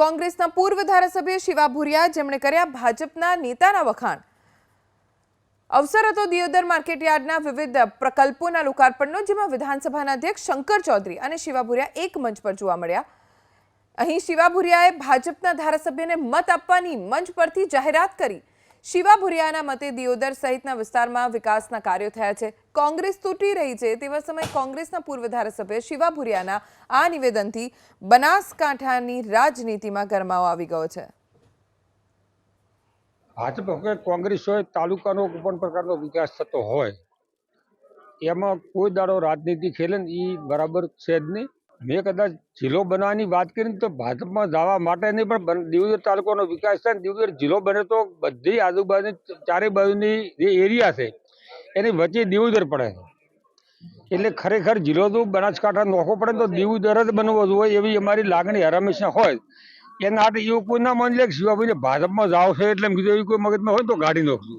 કોંગ્રેસના પૂર્વ ધારાસભ્ય શિવા ભુરિયા જેમણે કર્યા ભાજપના નેતાના વખાણ. અવસર હતો દિયોદર માર્કેટયાર્ડના વિવિધ પ્રકલ્પોના લોકાર્પણનો, જેમાં વિધાનસભાના અધ્યક્ષ શંકર ચૌધરી અને શિવા ભુરિયા એક મંચ પર જોવા મળ્યા. અહીં શિવા ભુરિયાએ ભાજપના ધારાસભ્યને મત આપવાની મંચ પરથી જાહેરાત કરી. શિવા ભુરિયાના મતે દિયોદર સહિતના વિસ્તારમાં વિકાસના કાર્યો થયા છે. કોંગ્રેસ તૂટી રહી છે. તેવા સમયે કોંગ્રેસના પૂર્વ ધારાસભ્ય શિવા ભુરિયાના આ નિવેદનથી બનાસકાંઠાની રાજનીતિમાં ગરમાવો આવી ગયો છે. ભાજપ કોંગ્રેસ હોય તાલુકાનો કોઈપણ પ્રકારનો વિકાસ થતો હોય, એમાં કોઈ દાડો રાજનીતિ ખેલે ને એ બરાબર છે જ નહીં. મેં કદાચ જિલ્લો બનાવવાની વાત કરીને તો ભાજપમાં જવા માટે નહીં, પણ દિયોદર તાલુકાનો વિકાસ થાય ને જિલ્લો બને તો બધી આજુબાજુ ચારે બાજુની જે એરિયા છે, એની વચ્ચે દિયોદર પડે. એટલે ખરેખર જિલ્લો તો બનાસકાંઠા નોખો પડે તો દિયોદર જ બનવો જોઈએ એવી અમારી લાગણી હંમેશા હોય. એના માટે એવું કોઈ ના માની લે શિવાભાઈને ભાજપમાં જાવ છે એટલે એમ કીધું, એવી કોઈ મગજમાં હોય તો ગાડી નાખશું